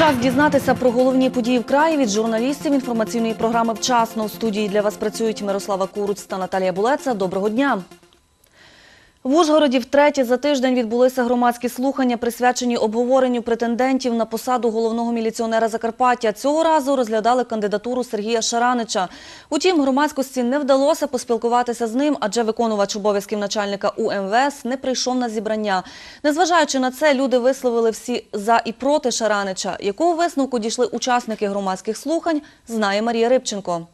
Час дізнатися про головні події в краї від журналістів інформаційної програми «Вчасно». в студії для вас працюють Мирослава Куруц та Наталія Булеца. Доброго дня! В Ужгороді втретє за тиждень відбулися громадські слухання, присвячені обговоренню претендентів на посаду головного міліціонера Закарпаття. Цього разу розглядали кандидатуру Сергія Шаранича. Утім, громадськості не вдалося поспілкуватися з ним, адже виконувач обов'язків начальника УМВС не прийшов на зібрання. Незважаючи на це, люди висловили всі за і проти Шаранича. Якого висновку дійшли учасники громадських слухань, знає Марія Рибченко.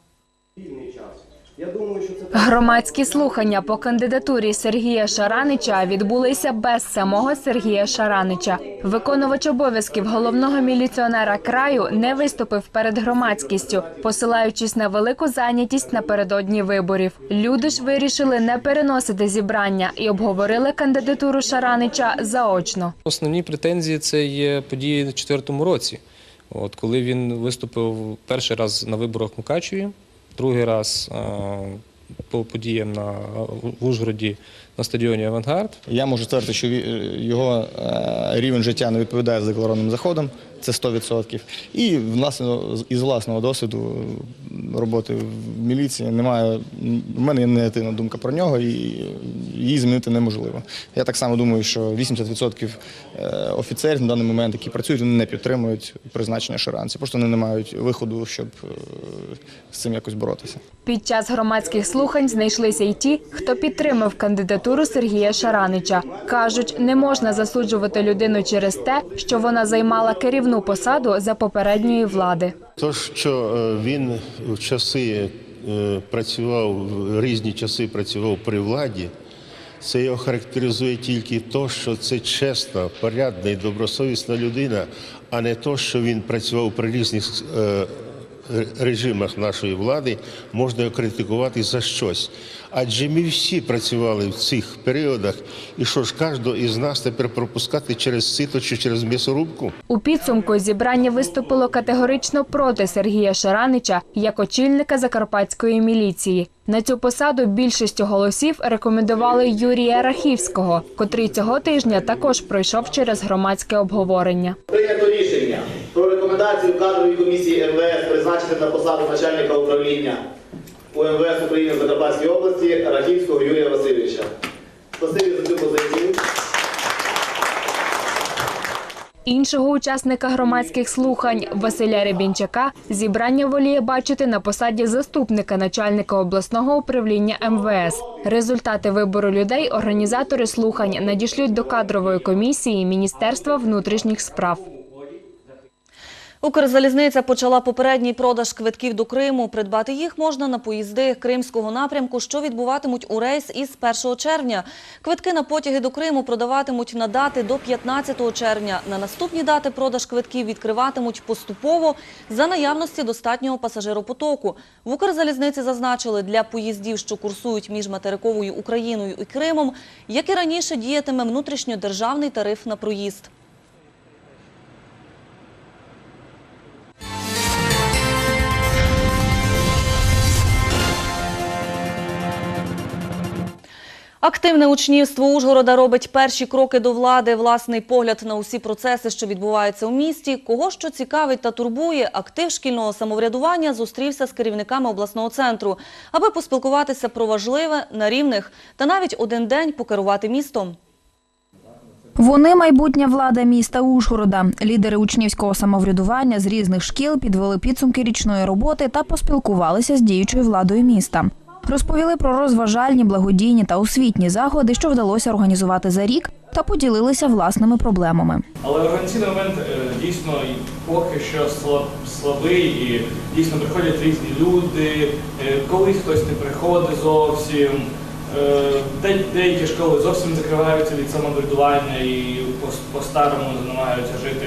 Громадські слухання по кандидатурі Сергія Шаранича відбулися без самого Сергія Шаранича. Виконувач обов'язків головного міліціонера краю не виступив перед громадськістю, посилаючись на велику зайнятість напередодні виборів. Люди ж вирішили не переносити зібрання і обговорили кандидатуру Шаранича заочно. Основні претензії це є події у 2004 році. От, коли він виступив перший раз на виборах в Мукачеві, другий раз е, по подіям на в Ужгороді на стадіоні Авангард. Я можу ствердити, що ві- його е, рівень життя не відповідає задекларованим заходам, це 100%. І власне, із власного досвіду роботи в міліції немає. У мене є негативна думка про нього, і її змінити неможливо. Я так само думаю, що 80% е, офіцерів на даний момент, які працюють, вони не підтримують призначення шаранців. Просто вони не мають виходу, щоб е, з цим якось боротися. Під час громадських слухань знайшлися й ті, хто підтримав кандидатуру Сергія Шаранича. Кажуть, не можна засуджувати людину через те, що вона займала керівну посаду за попередньої влади. То, що е, він в часи е, працював, в різні часи працював при владі, це його характеризує тільки то, що це чесна, порядна і добросовісна людина, а не то, що він працював при різних е, режимах нашої влади, можна його критикувати за щось. Адже ми всі працювали в цих періодах, і що ж кожного із нас тепер пропускати через сито чи через м'ясорубку? У підсумку зібрання виступило категорично проти Сергія Шаранича як очільника закарпатської міліції. На цю посаду більшістю голосів рекомендували Юрія Рахівського, котрий цього тижня також пройшов через громадське обговорення. Прийнято рішення про рекомендацію кадрової комісії МВС призначити на посаду начальника управління УМВС України в Закарпатській області Рахівського Юрія Васильовича. Спасибі за цю позицію. Іншого учасника громадських слухань Василя Рябінчака зібрання воліє бачити на посаді заступника начальника обласного управління МВС. Результати вибору людей організатори слухань надішлють до кадрової комісії Міністерства внутрішніх справ. Укрзалізниця почала попередній продаж квитків до Криму. Придбати їх можна на поїзди кримського напрямку, що відбуватимуть у рейс із 1 червня. Квитки на потяги до Криму продаватимуть на дати до 15 червня. На наступні дати продаж квитків відкриватимуть поступово за наявності достатнього пасажиропотоку. В Укрзалізниці зазначили, для поїздів, що курсують між материковою Україною і Кримом, як і раніше діятиме внутрішньодержавний тариф на проїзд. Активне учнівство Ужгорода робить перші кроки до влади. Власний погляд на усі процеси, що відбуваються у місті. Кого що цікавить та турбує, актив шкільного самоврядування зустрівся з керівниками обласного центру, аби поспілкуватися про важливе на рівних та навіть один день покерувати містом. Вони майбутня влада міста Ужгорода. Лідери учнівського самоврядування з різних шкіл підвели підсумки річної роботи та поспілкувалися з діючою владою міста. Розповіли про розважальні, благодійні та освітні заходи, що вдалося організувати за рік, та поділилися власними проблемами. Але організаційний момент е, дійсно поки що слаб- слабий і дійсно приходять різні люди, е, колись хтось не приходить зовсім. е, де- Деякі школи зовсім закриваються від самоврядування і по- по-старому намагаються жити.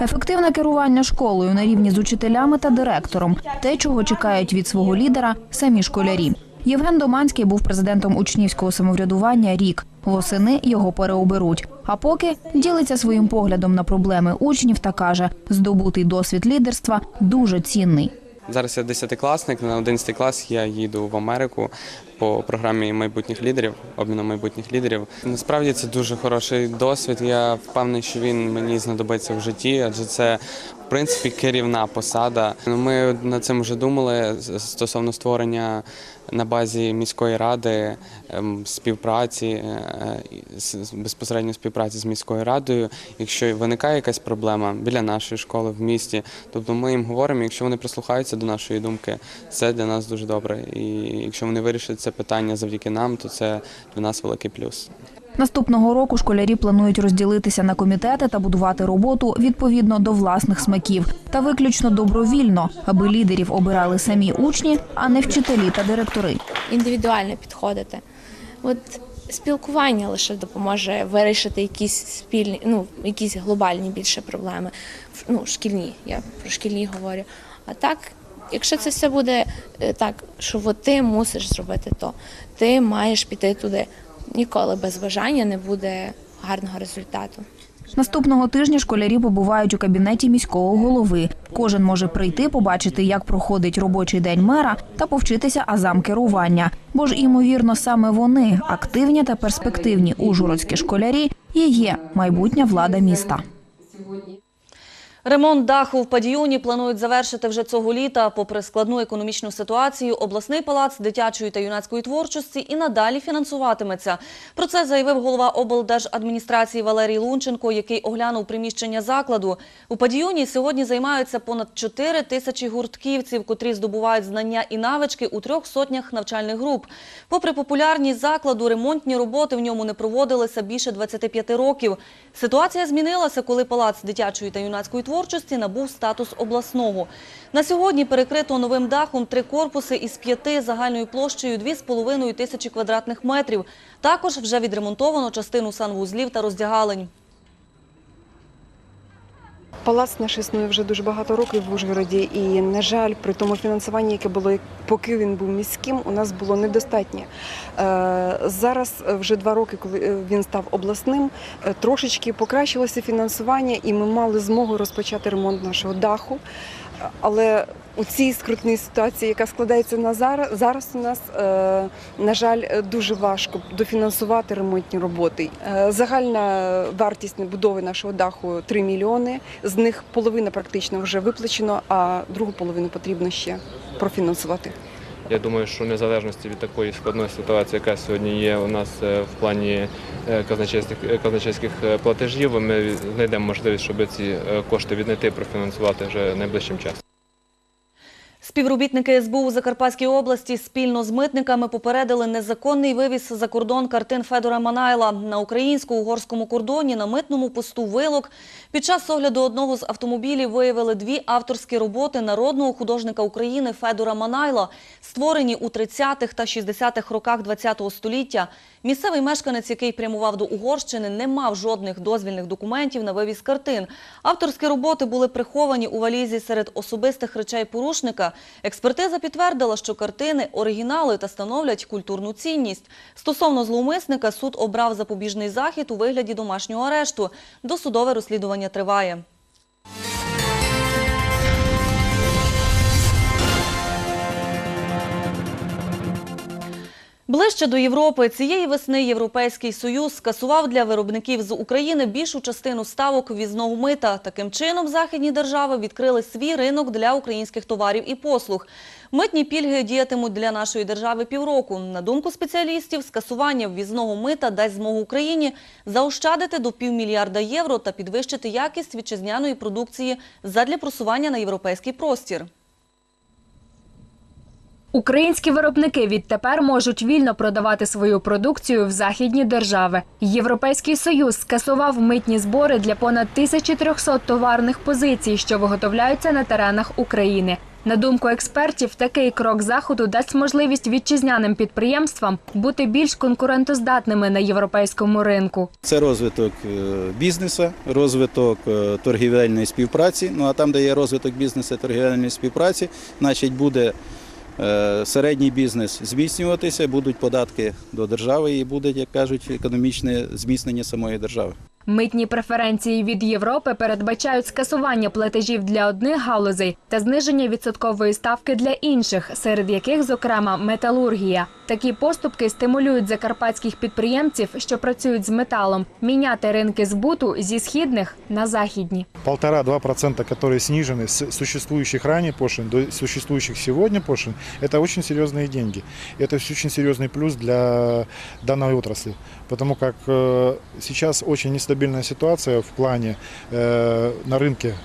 Ефективне керування школою на рівні з учителями та директором те, чого чекають від свого лідера самі школярі. Євген Доманський був президентом учнівського самоврядування рік. Восени його переоберуть. А поки ділиться своїм поглядом на проблеми учнів та каже, здобутий досвід лідерства дуже цінний. Зараз я 10-класник, на 11 клас я їду в Америку по програмі майбутніх лідерів, обміну майбутніх лідерів. Насправді це дуже хороший досвід. Я впевнений, що він мені знадобиться в житті, адже це в принципі керівна посада. Ми над цим вже думали стосовно створення на базі міської ради ем, співпраці е, безпосередньо співпраці з міською радою. Якщо виникає якась проблема біля нашої школи в місті, тобто ми їм говоримо, якщо вони прислухаються до нашої думки, це для нас дуже добре. І якщо вони вирішать це питання завдяки нам, то це для нас великий плюс. Наступного року школярі планують розділитися на комітети та будувати роботу відповідно до власних смаків та виключно добровільно, аби лідерів обирали самі учні, а не вчителі та директори. індивідуально підходити. От спілкування лише допоможе вирішити якісь спільні, ну якісь глобальні більше проблеми. Ну, шкільні, я про шкільні говорю. А так, якщо це все буде е, так, що от ти мусиш зробити то, ти маєш піти туди. Ніколи без бажання не буде гарного результату. Наступного тижня школярі побувають у кабінеті міського голови. Кожен може прийти, побачити, як проходить робочий день мера та повчитися азам керування. Бо ж, імовірно, саме вони, активні та перспективні ужгородські школярі, і є майбутня влада міста. Ремонт даху в падіюні планують завершити вже цього літа. Попри складну економічну ситуацію, обласний палац дитячої та юнацької творчості і надалі фінансуватиметься. Про це заявив голова облдержадміністрації Валерій Лунченко, який оглянув приміщення закладу. У падіюні сьогодні займаються понад 4 тисячі гуртківців, котрі здобувають знання і навички у трьох сотнях навчальних груп. Попри популярність закладу, ремонтні роботи в ньому не проводилися більше 25 років. Ситуація змінилася, коли палац дитячої та юнацької творчості набув статус обласного. На сьогодні перекрито новим дахом три корпуси із п'яти загальною площею 2,5 тисячі квадратних метрів. Також вже відремонтовано частину санвузлів та роздягалень. Палац наш існує вже дуже багато років в Ужгороді, і на жаль, при тому фінансуванні, яке було поки він був міським, у нас було недостатнє. Е, Зараз вже два роки, коли е, він став обласним, е, трошечки покращилося фінансування, і ми мали змогу розпочати ремонт нашого даху. Але у цій скрутній ситуації, яка складається на зараз, зараз у нас, е, на жаль, дуже важко дофінансувати ремонтні роботи. Е, Загальна вартість будови нашого даху 3 мільйони. З них половина практично вже виплачено, а другу половину потрібно ще профінансувати. Я думаю, що в незалежності від такої складної ситуації, яка сьогодні є у нас е, в плані казначейських, казначейських платежів, ми знайдемо можливість, щоб ці кошти віднайти профінансувати вже найближчим часом. Співробітники СБУ у Закарпатській області спільно з митниками попередили незаконний вивіз за кордон картин Федора Манайла. На українсько-угорському кордоні на митному посту «Вилок» під час огляду одного з автомобілів виявили дві авторські роботи народного художника України Федора Манайла, створені у 30-х та 60-х роках ХХ століття. Місцевий мешканець, який прямував до Угорщини, не мав жодних дозвільних документів на вивіз картин. Авторські роботи були приховані у валізі серед особистих речей порушника. Експертиза підтвердила, що картини – оригінали та становлять культурну цінність. Стосовно зловмисника суд обрав запобіжний захід у вигляді домашнього арешту. Досудове розслідування триває. Ближче до Європи цієї весни Європейський Союз скасував для виробників з України більшу частину ставок ввізного мита. Таким чином, західні держави відкрили свій ринок для українських товарів і послуг. Митні пільги діятимуть для нашої держави півроку. На думку спеціалістів, скасування ввізного мита дасть змогу Україні заощадити до півмільярда євро та підвищити якість вітчизняної продукції задля просування на європейський простір. Українські виробники відтепер можуть вільно продавати свою продукцію в західні держави. Європейський союз скасував митні збори для понад 1300 товарних позицій, що виготовляються на теренах України. На думку експертів, такий крок заходу дасть можливість вітчизняним підприємствам бути більш конкурентоздатними на європейському ринку. Це розвиток е, бізнесу, розвиток е, торгівельної співпраці. Ну а там, де є розвиток бізнесу, торгівельної співпраці, значить буде середній бізнес зміцнюватися, будуть податки до держави і буде, як кажуть, економічне зміцнення самої держави. Митні преференції від Європи передбачають скасування платежів для одних галузей та зниження відсоткової ставки для інших, серед яких, зокрема, металургія. Такі поступки стимулюють закарпатських підприємців, що працюють з металом, міняти ринки збуту зі східних на західні. полтора-два процента, которые снижены с существующих ранее пошлин до существующих сегодня пошлин, это очень серьезные деньги. Это очень серьезный плюс для данной отрасли, потому как э, сейчас очень нестабильная ситуация в плане э, на рынке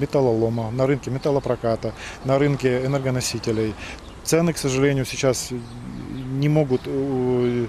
металлолома, на рынке металлопроката, на рынке энергоносителей. Цены, к сожалению, сейчас не могут э,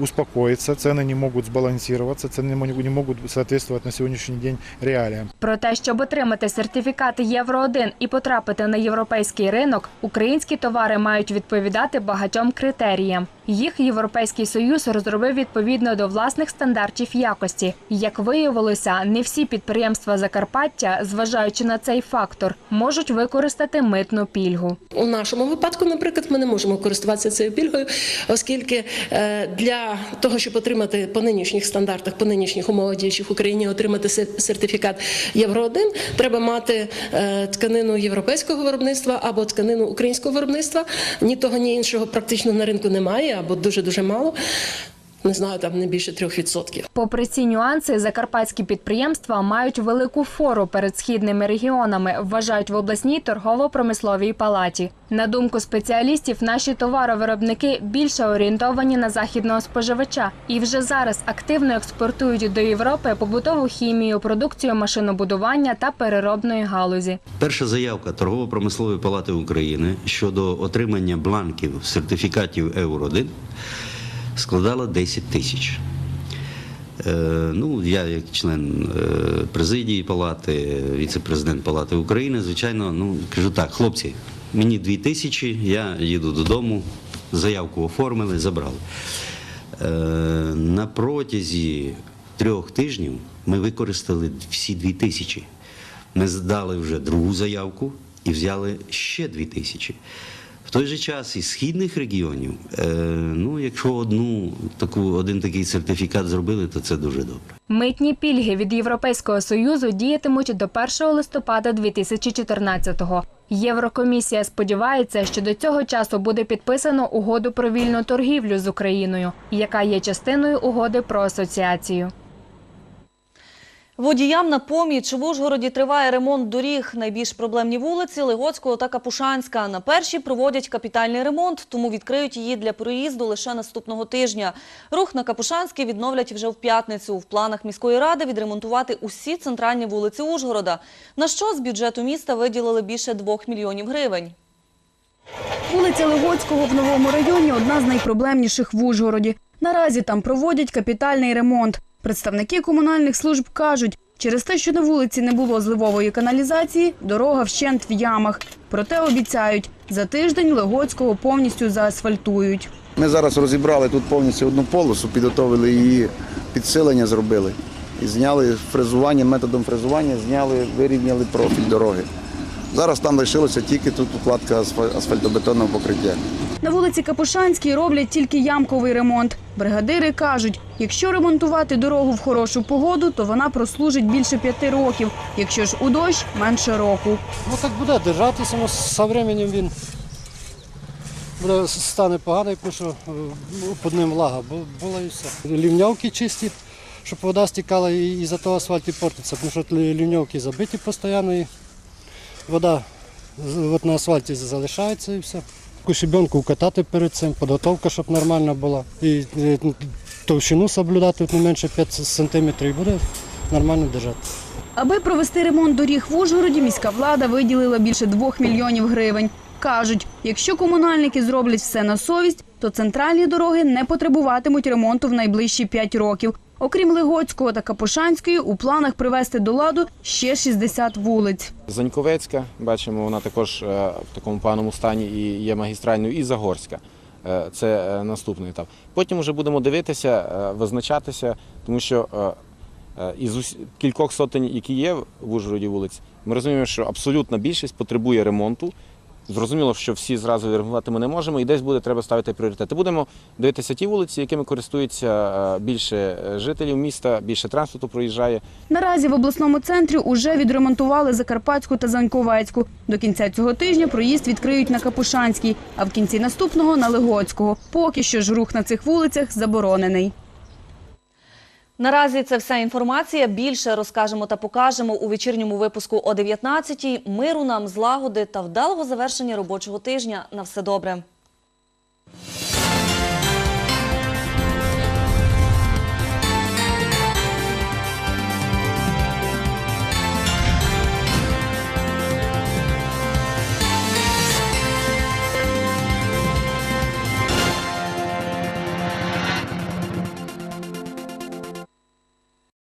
успокоиться, цены не могут сбалансироваться, цены не могут- не могут соответствовать на сегодняшний день реалиям. Про те, щоб отримати сертифікат Євро 1 і потрапити на європейський ринок, українські товари мають відповідати багатьом критеріям. Їх Європейський Союз розробив відповідно до власних стандартів якості. Як виявилося, не всі підприємства Закарпаття, зважаючи на цей фактор, можуть використати митну пільгу. У нашому випадку, наприклад, ми не можемо користуватися цією пільгою, оскільки е, для того, щоб отримати по нинішніх стандартах, по нинішніх умовах діючих в Україні, отримати сер- сертифікат Євро 1 треба мати е, тканину європейського виробництва або тканину українського виробництва. Ні того, ні іншого практично на ринку немає, або дуже дуже мало. Не знаю, там не більше трьох відсотків. Попри ці нюанси, закарпатські підприємства мають велику фору перед східними регіонами, вважають в обласній торгово-промисловій палаті. На думку спеціалістів, наші товаровиробники більше орієнтовані на західного споживача і вже зараз активно експортують до Європи побутову хімію, продукцію машинобудування та переробної галузі. Перша заявка Торгово-промислової палати України щодо отримання бланків сертифікатів Євро-1 складала 10 тисяч. Е, Ну, я як член е, президії палати, віце-президент Палати України, звичайно, ну кажу так, хлопці, мені 2 тисячі, я їду додому, заявку оформили, забрали. Е, На протязі трьох тижнів ми використали всі 2 тисячі. Ми здали вже другу заявку і взяли ще 2 тисячі. В той же час із східних регіонів, е, ну, якщо одну таку, один такий сертифікат зробили, то це дуже добре. Митні пільги від Європейського союзу діятимуть до 1 листопада 2014-го. Єврокомісія сподівається, що до цього часу буде підписано угоду про вільну торгівлю з Україною, яка є частиною угоди про асоціацію. Водіям на поміч в Ужгороді триває ремонт доріг. Найбільш проблемні вулиці Легоцького та Капушанська. На першій проводять капітальний ремонт, тому відкриють її для проїзду лише наступного тижня. Рух на Капушанський відновлять вже в п'ятницю. В планах міської ради відремонтувати усі центральні вулиці Ужгорода, на що з бюджету міста виділили більше 2 мільйонів гривень. Вулиця Легоцького в новому районі одна з найпроблемніших в Ужгороді. Наразі там проводять капітальний ремонт. Представники комунальних служб кажуть, через те, що на вулиці не було зливової каналізації, дорога вщент в ямах. Проте обіцяють, за тиждень Легоцького повністю заасфальтують. Ми зараз розібрали тут повністю одну полосу, підготовили її підсилення, зробили. І зняли фрезування, методом фрезування зняли, вирівняли профіль дороги. Зараз там лишилося тільки тут укладка асфаль- асфальтобетонного покриття. На вулиці Капушанській роблять тільки ямковий ремонт. Бригадири кажуть, якщо ремонтувати дорогу в хорошу погоду, то вона прослужить більше п'яти років. Якщо ж у дощ – менше року. Ну так буде держатися, ну, з часом він буде, стане поганий, тому що е, під ним влага бу- була і все. Лівньовки чисті, щоб вода стікала і, за того асфальт і портиться, тому що лі- лівньовки забиті постійно і вода от на асфальті залишається і все. Таку щебенку вкатати перед цим, підготовка, щоб нормальна була. І е, товщину соблюдати не менше 5 сантиметрів і буде нормально держати. Аби провести ремонт доріг в Ужгороді, міська влада виділила більше двох мільйонів гривень. Кажуть, якщо комунальники зроблять все на совість, то центральні дороги не потребуватимуть ремонту в найближчі п'ять років. Окрім Легоцького та Капушанської, у планах привести до ладу ще 60 вулиць. Заньковецька, бачимо, вона також е, в такому поганому стані і є магістральною, і Загорська. Е, Це е, наступний етап. Потім вже будемо дивитися, визначатися, тому що із кількох сотень, які є в Ужгороді вулиць, ми розуміємо, що абсолютна більшість потребує ремонту. Зрозуміло, що всі зразу відреагувати ми не можемо, і десь буде треба ставити пріоритети. Будемо дивитися ті вулиці, якими користуються е, більше е, жителів міста, більше транспорту проїжджає. Наразі в обласному центрі уже відремонтували Закарпатську та Заньковецьку. До кінця цього тижня проїзд відкриють на Капушанській, а в кінці наступного на Легоцького. Поки що ж рух на цих вулицях заборонений. Наразі це вся інформація. Більше розкажемо та покажемо у вечірньому випуску о 19-й. Миру нам, злагоди та вдалого завершення робочого тижня. На все добре.